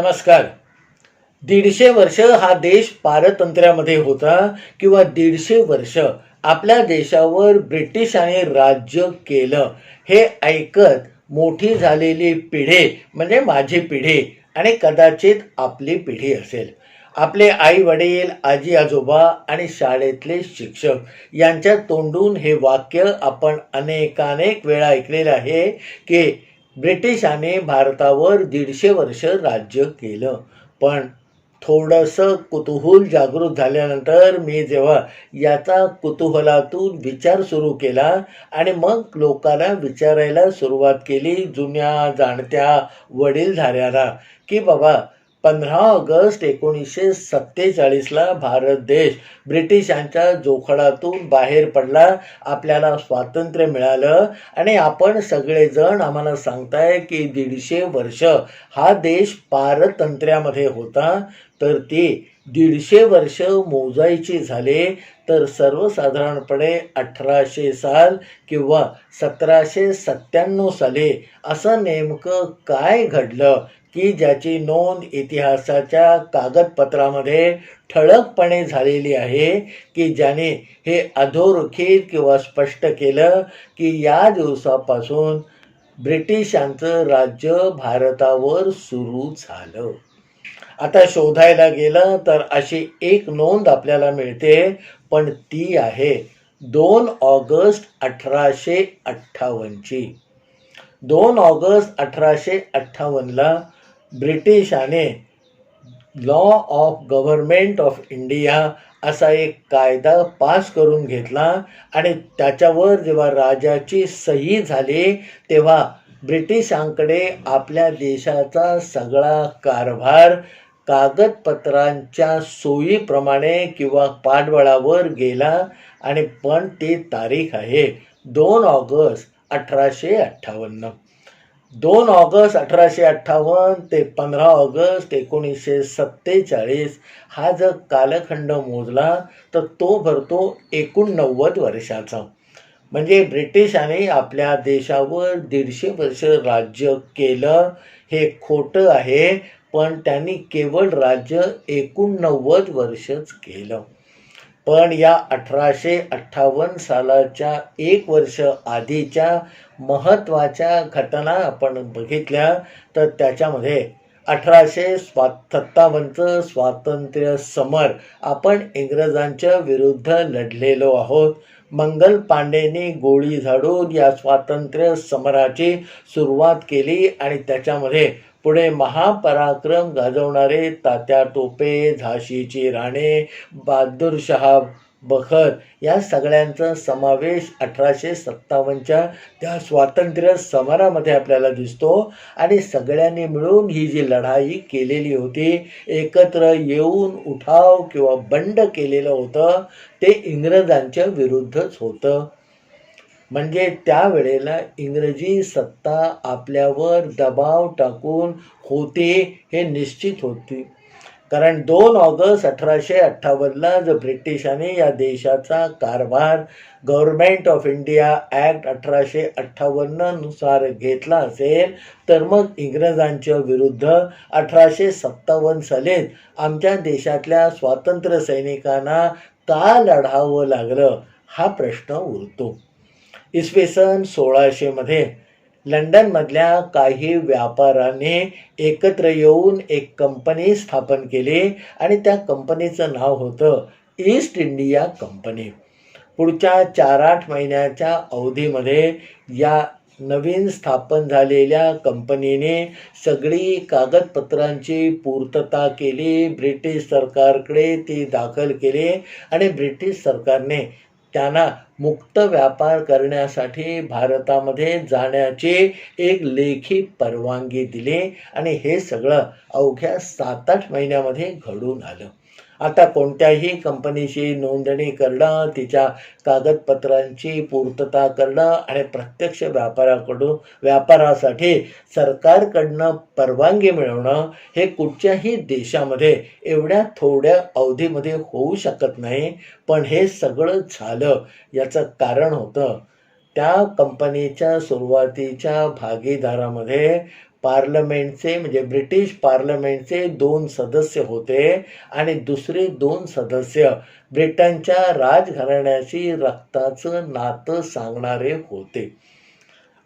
नमस्कार. दीडशे वर्ष हा देश पारतंत्र्यामध्ये होता किंवा दीडशे वर्ष आपल्या देशावर ब्रिटिशांनी राज्य केलं हे ऐकत मोठी झालेली पिढी म्हणजे माझी पिढी आणि कदाचित आपली पिढी असेल. आपले आई वडील आजी आजोबा आणि शाळेतले शिक्षक यांच्या तोंडून हे वाक्य आपण अनेकानेक वेळा ऐकलेलं आहे की ब्रिटिशाने भारतावर दीडशे वर्ष राज्य केलं. पण थोडंसं कुतूहल जागृत झाल्यानंतर मी जेव्हा याचा कुतूहलातून विचार सुरू केला आणि मग लोकांना विचारायला सुरुवात केली जुन्या जाणत्या वडीलधाऱ्याला की बाबा पंधरा ऑगस्ट एकोणीसशे सत्तेचाळीसला भारत देश ब्रिटिशांच्या जोखडातून बाहेर पडला. आपल्याला स्वातंत्र्य मिळालं. आणि आपण सगळेजण आम्हाला सांगताय की दीडशे वर्ष हा देश पारतंत्र्यामध्ये होता. तर ती दीडशे वर्ष मोजायचे झाले तर सर्वसाधारणपणे अठराशे साल किंवा सतराशे सत्त्याण्णव साली असं नेमकं काय घडलं की ज्याची नोंद इतिहासाच्या कागदपत्रामध्ये ठळकपणे झालेली आहे की ज्याने हे अधोरेखित किंवा स्पष्ट केलं की या दिवसापासून ब्रिटिशांचं राज्य भारतावर सुरू झालं? आता शोधायला गेलं तर अशी एक नोंद आपल्याला मिळते पण ती आहे दोन ऑगस्ट अठराशे अठ्ठावन्नची. दोन ऑगस्ट अठराशे अठ्ठावन्नला ब्रिटिशाने law of government of India असा एक कायदा पास करून घेतला आणि त्याच्यावर जेव्हा राजाची सही झाली तेव्हा ब्रिटिशांकडे आपल्या देशाचा सगळा कारभार कागदपत्रांच्या सोयीप्रमाणे किंवा पाठबळावर गेला आणि पण ती तारीख आहे. दोन ऑगस्ट अठराशे अठ्ठावन्न. दोन ऑगस्ट अठराशे अठ्ठावन्न ते पंधरा ऑगस्ट एकोणीसशे सत्तेचाळीस हा जर कालखंड मोजला तर तो भरतो एकोणनव्वद वर्षाचा. म्हणजे ब्रिटिशांनी आपल्या देशावर दीडशे वर्ष राज्य केलं. हे खोटं आहे. पण त्यांनी केवळ राज्य एकोणनव्वद वर्षच केलं. पण या अठराशे अठ्ठावन्न सालाच्या एक वर्ष आधीच्या महत्त्वाच्या घटना आपण बघितल्या तर त्याच्यामध्ये अठराशे स्वा सत्तावन्नचं स्वातंत्र्य समर आपण इंग्रजांच्या विरुद्ध लढलेलो आहोत. मंगल पांडेंनी गोळी झाडून या स्वातंत्र्य समराची सुरुवात केली आणि त्याच्यामध्ये पुढे महापराक्रम गाजवणारे तात्या टोपे झाशीची राणे बहादूरशहा बखर या सगळ्यांचा समावेश अठराशे सत्तावन्नच्या त्या स्वातंत्र्य समरामध्ये आपल्याला दिसतो. आणि सगळ्यांनी मिळून ही जी लढाई केलेली होती एकत्र येऊन उठाव किंवा बंड केलेलं होतं ते इंग्रजांच्या विरुद्धच होतं. म्हणजे त्यावेळेला इंग्रजी सत्ता आपल्यावर दबाव टाकून होते हे निश्चित होती. कारण दोन ऑगस्ट अठराशे अठ्ठावन्नला जर ब्रिटिशाने या देशाचा कारभार गव्हर्मेंट ऑफ इंडिया ॲक्ट अठराशे अठ्ठावन्ननुसार घेतला असेल तर मग इंग्रजांच्या विरुद्ध अठराशे सत्तावन्न सालीत आमच्या देशातल्या स्वातंत्र्य सैनिकांना का लढावं लागलं? हा प्रश्न उरतो. इसवी सन सोळाशेमध्ये लंडनमधल्या काही व्यापाराने एकत्र येऊन एक कंपनी स्थापन केली आणि त्या कंपनीचं नाव होतं ईस्ट इंडिया कंपनी पुढच्या चार आठ महिन्याच्या अवधीमध्ये या नवीन स्थापन झालेल्या कंपनीने सगळी कागदपत्रांची पूर्तता केली. ब्रिटिश सरकारकडे ती दाखल केली आणि ब्रिटिश सरकारने त्यांना मुक्त व्यापार करण्यासाठी भारतामध्ये जाण्याची एक लेखी परवानगी दिली आणि हे सगळं अवघ्या सात आठ महिन्यामध्ये घडून आलं. आता कोणत्याही कंपनीची नोंदणी करणं तिच्या कागदपत्रांची पूर्तता करणं आणि प्रत्यक्ष व्यापाराकडून व्यापारासाठी सरकारकडनं परवानगी मिळवणं हे कुठच्याही देशामध्ये एवढ्या थोड्या अवधीमध्ये होऊ शकत नाही. पण हे सगळं झालं याचं कारण होतं. त्या कंपनीच्या सुरुवातीच्या भागीदारामध्ये पार्लमेंटचे म्हणजे ब्रिटिश पार्लमेंटचे दोन सदस्य होते आणि दुसरे दोन सदस्य ब्रिटनच्या राजघराण्याशी रक्ताचं नातं सांगणारे होते.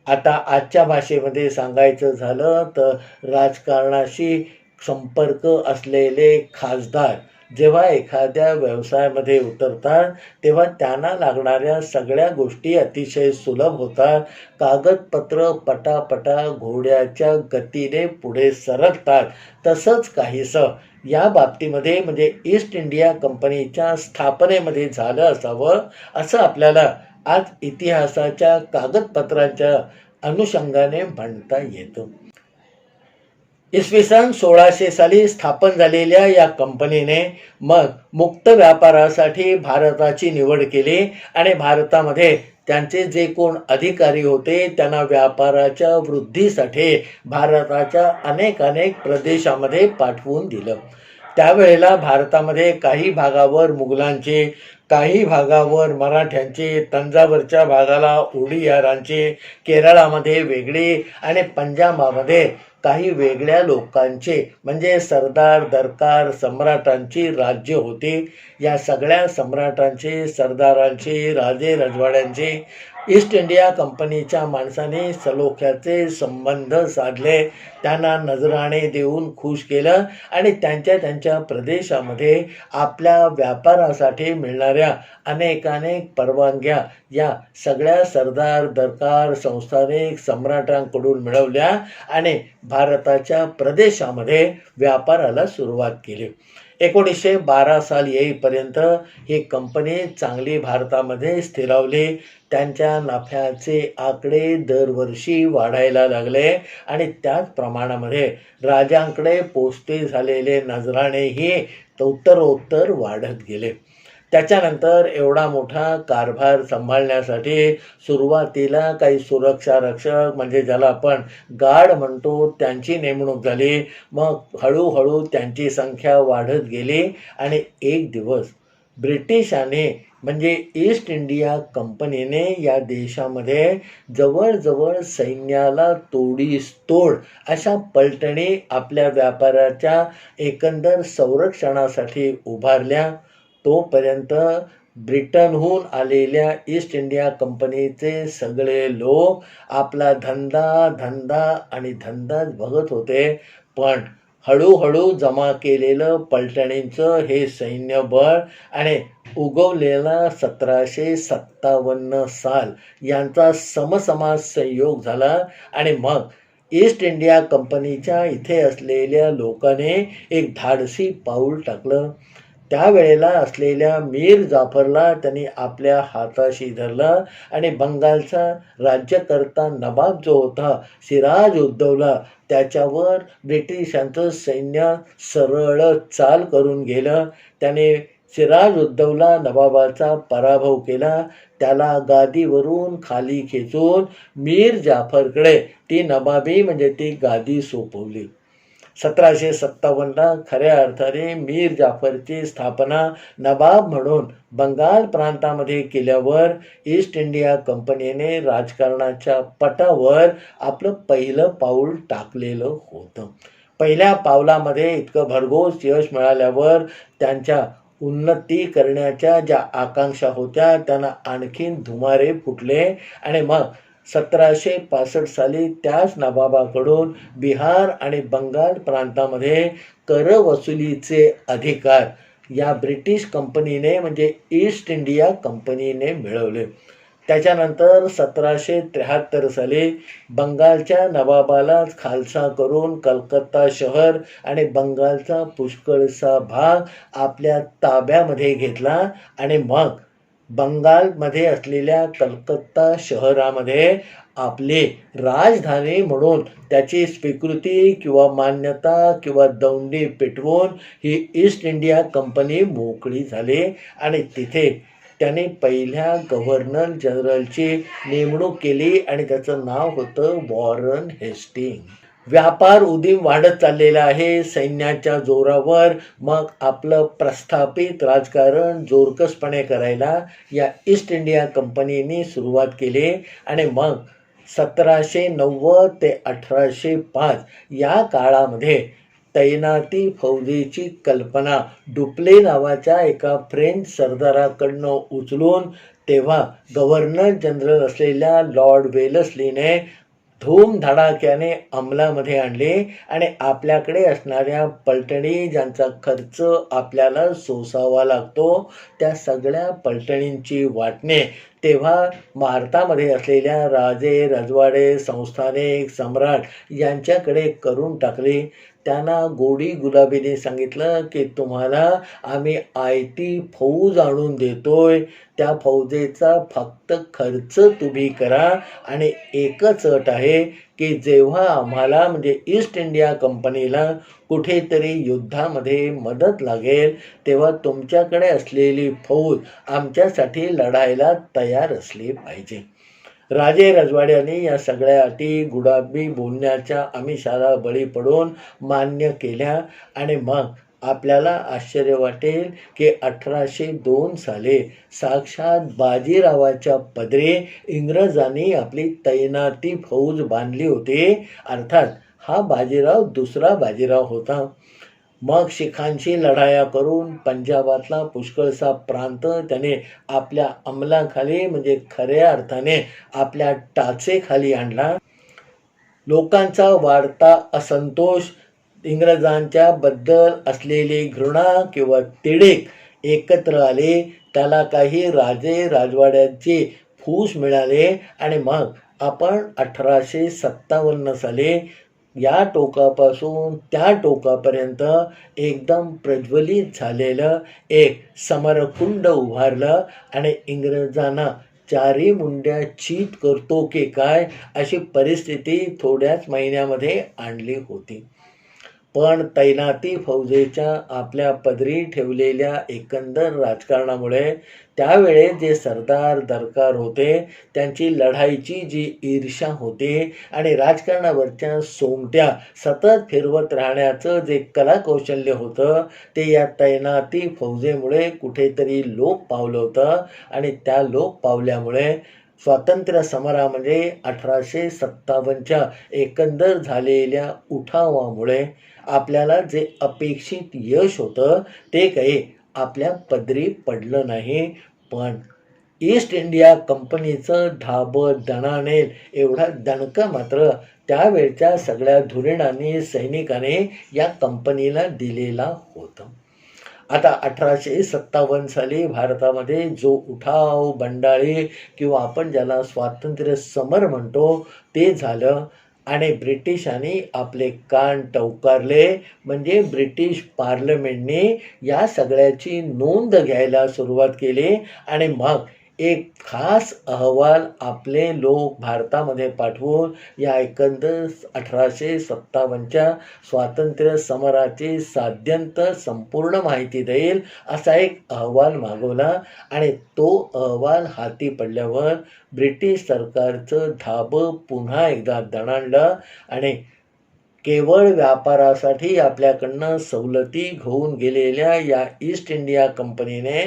आता आजच्या भाषेमध्ये सांगायचं झालं तर राजकारणाशी संपर्क असलेले खासदार जेव्हा एखाद्या व्यवसायामध्ये उतरतात तेव्हा त्यांना लागणाऱ्या सगळ्या गोष्टी अतिशय सुलभ होतात. कागदपत्र पटापटा घोड्याच्या गतीने पुढे सरकतात. तसंच काहीसं या बाबतीमध्ये म्हणजे ईस्ट इंडिया कंपनीच्या स्थापनेमध्ये झालं असावं असं आपल्याला आज इतिहासाच्या कागदपत्रांच्या अनुषंगाने म्हणता येतं. इसवी सन सोळाशे साली स्थापन झालेल्या या कंपनीने मग मुक्त व्यापारासाठी भारताची निवड केली आणि भारतामध्ये त्यांचे जे कोण अधिकारी होते त्यांना व्यापाराच्या वृद्धीसाठी भारताच्या अनेक अनेक प्रदेशामध्ये पाठवून दिलं. त्यावेळेला भारतामध्ये काही भागावर मुघलांचे काही भागावर मराठ्यांचे तंजावरच्या भागाला ओडियारांचे केरळामध्ये वेगळे आणि पंजाबामध्ये काही वेगळ्या लोकांचे म्हणजे सरदार दरकार सम्राटांची राज्य होते. या सगळ्या सम्राटांचे सरदारांचे राजे रजवाड्यांचे ईस्ट इंडिया कंपनीच्या माणसाने सलोख्याचे संबंध साधले. त्यांना नजराणे देऊन खुश केलं आणि त्यांच्या त्यांच्या प्रदेशामध्ये आपल्या व्यापारासाठी मिळणाऱ्या अनेकानेक परवानग्या या सगळ्या सरदार दरकार संस्थानिक सम्राटांकडून मिळवल्या आणि भारताच्या प्रदेशामध्ये व्यापाराला सुरुवात केली. एकोणीसशे बारा साल येईपर्यंत ही कंपनी चांगली भारतामध्ये स्थिरावली. त्यांच्या नफ्याचे आकडे दरवर्षी वाढायला लागले आणि त्याच प्रमाणामध्ये राजांकडे पोस्टे झालेले नजराणेही उत्तरोत्तर वाढत गेले. त्याच्यानंतर एवढा मोठा कारभार सांभाळण्यासाठी सुरुवातीला काही सुरक्षा रक्षक म्हणजे ज्याला आपण गार्ड म्हणतो त्यांची नेमणूक झाली. मग हळूहळू त्यांची संख्या वाढत गेली आणि एक दिवस ब्रिटिशाने म्हणजे ईस्ट इंडिया कंपनीने या देशामध्ये जवळजवळ सैन्याला तोडीस तोड अशा पलटणी आपल्या व्यापाराच्या एकंदर संरक्षणासाठी उभारल्या. तोपर्यंत ब्रिटनहून आलेल्या ईस्ट इंडिया कंपनीचे सगळे लोक आपला धंदा धंदा आणि धंदाच बघत होते. पण हळूहळू जमा केलेलं पलटणींचं हे सैन्यबळ आणि उगवलेला सतराशे सत्तावन्न साल यांचा समसमाज संयोग झाला आणि मग ईस्ट इंडिया कंपनीच्या इथे असलेल्या लोकांनी एक धाडसी पाऊल टाकलं. त्यावेळेला असलेल्या मीर जाफरला त्यांनी आपल्या हाताशी धरलं आणि बंगालचा राज्यकर्ता नवाब जो होता सिराज उद्धवला त्याच्यावर ब्रिटिशांचं सैन्य सरळ चाल करून गेलं. त्याने सिराज उद्धवला नवाबाचा पराभव केला. त्याला गादीवरून खाली खेचून मीर जाफरकडे ती नवाबी म्हणजे ती गादी सोपवली. सतराशे सत्तावन्नला खऱ्या अर्थाने मीर जाफरची स्थापना नवाब म्हणून बंगाल प्रांतामध्ये केल्यावर ईस्ट इंडिया कंपनीने राजकारणाच्या पटावर आपलं पहिलं पाऊल टाकलेलं होतं. पहिल्या पावलामध्ये इतकं भरघोस यश मिळाल्यावर त्यांच्या उन्नती करण्याच्या ज्या आकांक्षा होत्या त्यांना आणखीन धुमारे फुटले आणि मग सतराशे पासष्ट साली त्याच नवाबाकडून बिहार आणि बंगाल प्रांतामध्ये कर वसुलीचे अधिकार या ब्रिटिश कंपनीने म्हणजे ईस्ट इंडिया कंपनीने मिळवले. त्याच्यानंतर सतराशे त्र्याहत्तर साली बंगालच्या नवाबालाच खालसा करून कलकत्ता शहर आणि बंगालचा पुष्कळसा भाग आपल्या ताब्यामध्ये घेतला आणि मग बंगालमध्ये असलेल्या कलकत्ता शहरामध्ये आपली राजधानी म्हणून त्याची स्वीकृती किंवा मान्यता किंवा दौंडी पेटवून ही ईस्ट इंडिया कंपनी मोकळी झाली. आणि तिथे त्याने पहिल्या गव्हर्नर जनरलची नेमणूक केली आणि त्याचं नाव होतं वॉरन हेस्टिंग व्यापार उदीम वाढत चाललेला आहे. सैन्याच्या जोरावर मग आपलं प्रस्थापित राजकारण जोरकसपणे करायला या ईस्ट इंडिया कंपनीने सुरुवात केली आणि मग सतराशे नव्वद ते अठराशे पाच या काळामध्ये तैनाती फौजेची कल्पना डुप्ले नावाच्या एका फ्रेंच सरदाराकडनं उचलून तेव्हा गव्हर्नर जनरल असलेल्या लॉर्ड वेलसलीने धूमधडाक्याने अंमलामध्ये आणले आणि आपल्याकडे असणाऱ्या पलटणी ज्यांचा खर्च आपल्याला सोसावा लागतो त्या सगळ्या पलटणींची वाटणे. तेव्हा भारतामध्ये असलेल्या राजे रजवाडे संस्थानिक सम्राट यांच्याकडे करून टाकले. त्यांना गोडी गुलाबीने सांगितलं की तुम्हाला आम्ही आय टी फौज आणून देतोय. त्या फौजेचा फक्त खर्च तुम्ही करा आणि एकच अट आहे की जेव्हा आम्हाला म्हणजे ईस्ट इंडिया कंपनीला कुठेतरी युद्धामध्ये मदत लागेल तेव्हा तुमच्याकडे असलेली फौज आमच्यासाठी लढायला तयार असली पाहिजे. राजे रजवाड्यांनी या सगळ्या अटी गुडाबी बोलण्याच्या आमिषाला बळी पडून मान्य केल्या. आणि मग आपल्याला आश्चर्य वाटेल की अठराशे दोन साली साक्षात बाजीरावाच्या पदरी इंग्रजांनी आपली तैनाती फौज बांधली होती. अर्थात हा बाजीराव दुसरा बाजीराव होता. मग शिखांशी लढाया करून पंजाबातला पुष्कळसा प्रांत त्याने आपल्या अंमलाखाली म्हणजे खऱ्या अर्थाने आपल्या टाचेखाली आणला. लोकांचा वाढता असंतोष इंग्रजांच्या बद्दल असलेली घृणा किंवा तिडेक एकत्र आले त्याला काही राजे राजवाड्यांचे फूस मिळाले आणि मग आपण अठराशे सत्तावन्न साली या टोकापासून त्या टोकापर्यंत एकदम प्रज्वलित झालेलं एक समरकुंड उभारलं आणि इंग्रजांना चारी मुंड्या चीत करतो की काय अशी परिस्थिती थोड्याच महिन्यामध्ये आणली होती. पण तैनाती फौजेच्या आपल्या पदरी ठेवलेल्या एकंदर राजकारणामुळे त्यावेळे जे सरदार दरकार होते त्यांची लढाईची जी ईर्षा होती आणि राजकारणावरच्या सोंगट्या सतत फिरवत राहण्याचं जे कलाकौशल्य होतं ते या तैनाती फौजेमुळे कुठेतरी लोप पावलं होतं आणि त्या लोप पावल्यामुळे स्वातंत्र्य समरामध्ये अठराशे सत्तावन्नच्या एकंदर झालेल्या उठावामुळे आपल्याला जे अपेक्षित यश होतं ते काही आपल्या पदरी पडलं नाही. पण ईस्ट इंडिया कंपनीचं धाबं दणानेल एवढा दणका मात्र त्यावेळच्या सगळ्या धुरीणांनी सैनिकाने या कंपनीला दिलेला होता. आता अठराशे सत्तावन्न साली भारतामध्ये जो उठाव बंडाळी किंवा आपण ज्याला स्वातंत्र्य समर म्हणतो ते झालं. आणि ब्रिटिशांनी आपले कान टवकारले. म्हणजे ब्रिटिश पार्लमेंटने या सगळ्याची नोंद घ्यायला सुरुवात केली. आणि मग एक खास अहवाल आपले लोक भारतामध्ये पाठवून या एकंदर अठराशे सत्तावन्नच्या स्वातंत्र्य समराची साध्यंत संपूर्ण माहिती देईल असा एक अहवाल मागवला आणि तो अहवाल हाती पडल्यावर ब्रिटिश सरकारचं धाबं पुन्हा एकदा दणाणलं आणि केवळ व्यापारासाठी आपल्याकडनं सवलती घेऊन गेलेल्या या ईस्ट इंडिया कंपनीने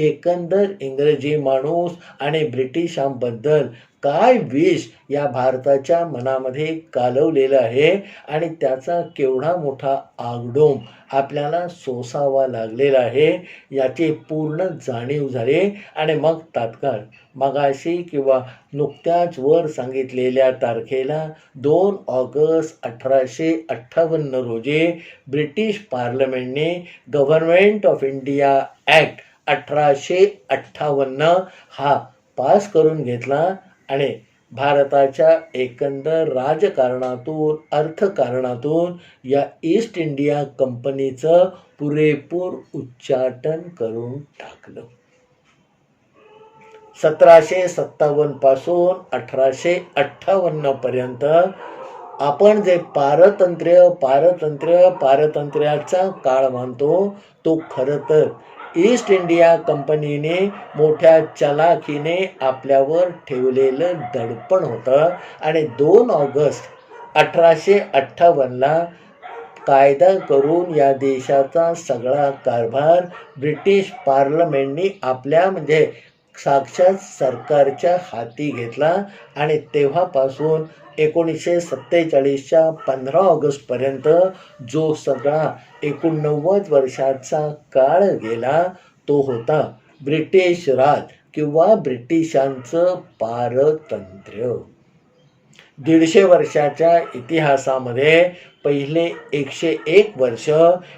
एकंदर इंग्रजी माणूस आणि ब्रिटिशांबद्दल काय विष या भारताच्या मनामध्ये कालवलेलं आहे आणि त्याचा केवढा मोठा आगडोम आपल्याला सोसावा लागलेला आहे याची पूर्ण जाणीव झाली. आणि मग तात्काळ मगाशी किंवा नुकत्याच वर सांगितलेल्या तारखेला दोन ऑगस्ट अठराशे अठ्ठावन्न रोजी ब्रिटिश पार्लमेंटने गव्हर्नमेंट ऑफ इंडिया ॲक्ट अठराशे अठ्ठावन्न हा पास करून घेतला. आणि भारताच्या एकंदर राजकारणातून अर्थकारणातून या ईस्ट इंडिया कंपनीचं पुरेपूर उच्चाटन करून टाकलं. सतराशे सत्तावन्नपासून अठराशे अठ्ठावन्न पर्यंत आपण जे पारतंत्र्य पारतंत्र्य पारतंत्र्याचा काळ मानतो तो खरं तर ईस्ट इंडिया कंपनीने मोठ्या चलाखीने आपल्यावर ठेवलेलं दडपण होतं आणि दोन ऑगस्ट अठराशे अठ्ठावन्नला कायदा करून या देशाचा सगळा कारभार ब्रिटिश पार्लमेंटनी आपल्या म्हणजे साक्षात सरकारच्या हाती घेतला आणि तेव्हापासून एकोणीसशे सत्तेचाळीसच्या पंधरा ऑगस्टपर्यंत जो सगळा एकोणनव्वद वर्षाचा काळ गेला तो होता ब्रिटिश राज किंवा ब्रिटिशांचं पारतंत्र्य. दीडशे वर्षाच्या इतिहासामध्ये पहिले एकशे एक वर्ष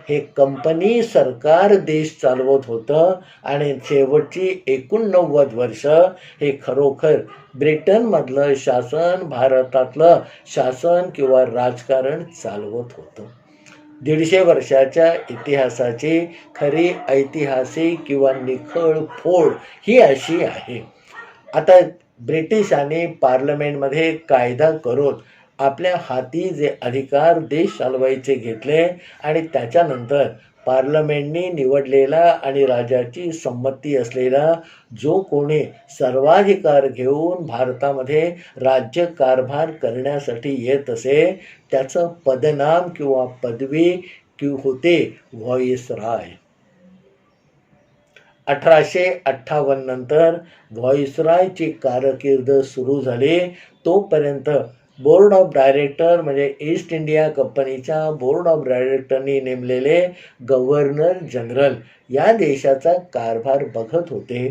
हे कंपनी सरकार देश चालवत होतं आणि शेवटची एकोणनव्वद वर्ष हे खरोखर ब्रिटनमधलं शासन भारतातलं शासन किंवा राजकारण चालवत होतं. दीडशे वर्षाच्या इतिहासाची खरी ऐतिहासिक किंवा निखळ फोड ही अशी आहे. आता ब्रिटिशांनी पार्लमेंटमध्ये कायदा करून आपल्या हाती जे अधिकार देश चालवायचे घेतले आणि त्याच्यानंतर पार्लमेंटने निवडलेला आणि राजाची संमती असलेला जो कोणी सर्वाधिकार घेऊन भारतामध्ये राज्यकारभार करण्यासाठी येत असे त्याचं पदनाम किंवा पदवी की होते व्हॉइसराय अठराशे अठ्ठावन्न नंतर व्हॉइसरायची कारकीर्द सुरू झाली. तोपर्यंत बोर्ड ऑफ डायरेक्टर म्हणजे ईस्ट इंडिया कंपनीच्या बोर्ड ऑफ डायरेक्टरनी नेमलेले गव्हर्नर जनरल या देशाचा कारभार बघत होते.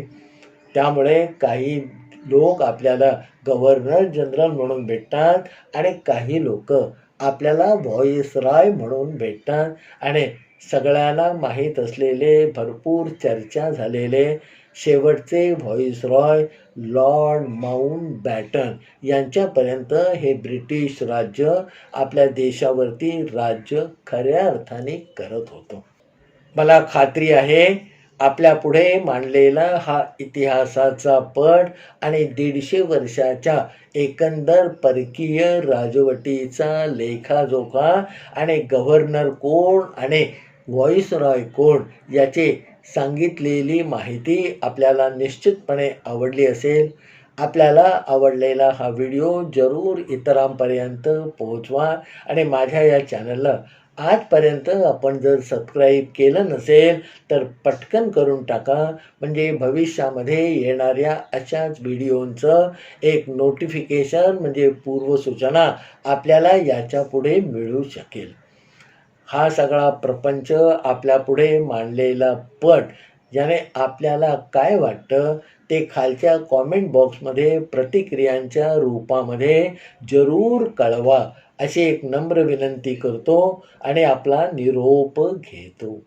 त्यामुळे काही लोक आपल्याला गव्हर्नर जनरल म्हणून भेटतात आणि काही लोक आपल्याला व्हॉइसराय म्हणून भेटतात. आणि सगळ्यांना माहीत असलेले भरपूर चर्चा झालेले शेवटचे व्हॉइसरॉय लॉर्ड माउंट बॅटन यांच्यापर्यंत हे ब्रिटिश राज्य आपल्या देशावरती राज्य खऱ्या अर्थाने करत होतं. मला खात्री आहे आपल्या पुढे मांडलेला हा इतिहासाचा पट आणि दीडशे वर्षाच्या एकंदर परकीय राजवटीचा लेखाजोखा आणि गव्हर्नर कोण आणि व्हॉईसरॉय कोण याची सांगितलेली माहिती आपल्याला निश्चितपणे आवडली असेल. आपल्याला आवडलेला हा व्हिडिओ जरूर इतरांपर्यंत पोहोचवा आणि माझ्या या चॅनलला आजपर्यंत आपण जर सबस्क्राईब केलं नसेल तर पटकन करून टाका. म्हणजे भविष्यामध्ये येणाऱ्या अशाच व्हिडिओंचं एक नोटिफिकेशन म्हणजे पूर्वसूचना आपल्याला याच्यापुढे मिळू शकेल. हा सगळा प्रपंच आपल्यापुढे मांडलेला पट ज्याने आपल्याला काय वाटतं ते खालच्या कॉमेंट बॉक्समध्ये प्रतिक्रियांच्या रूपामध्ये जरूर कळवा. अशी एक नम्र विनंती करतो आणि आपला निरोप घेतो.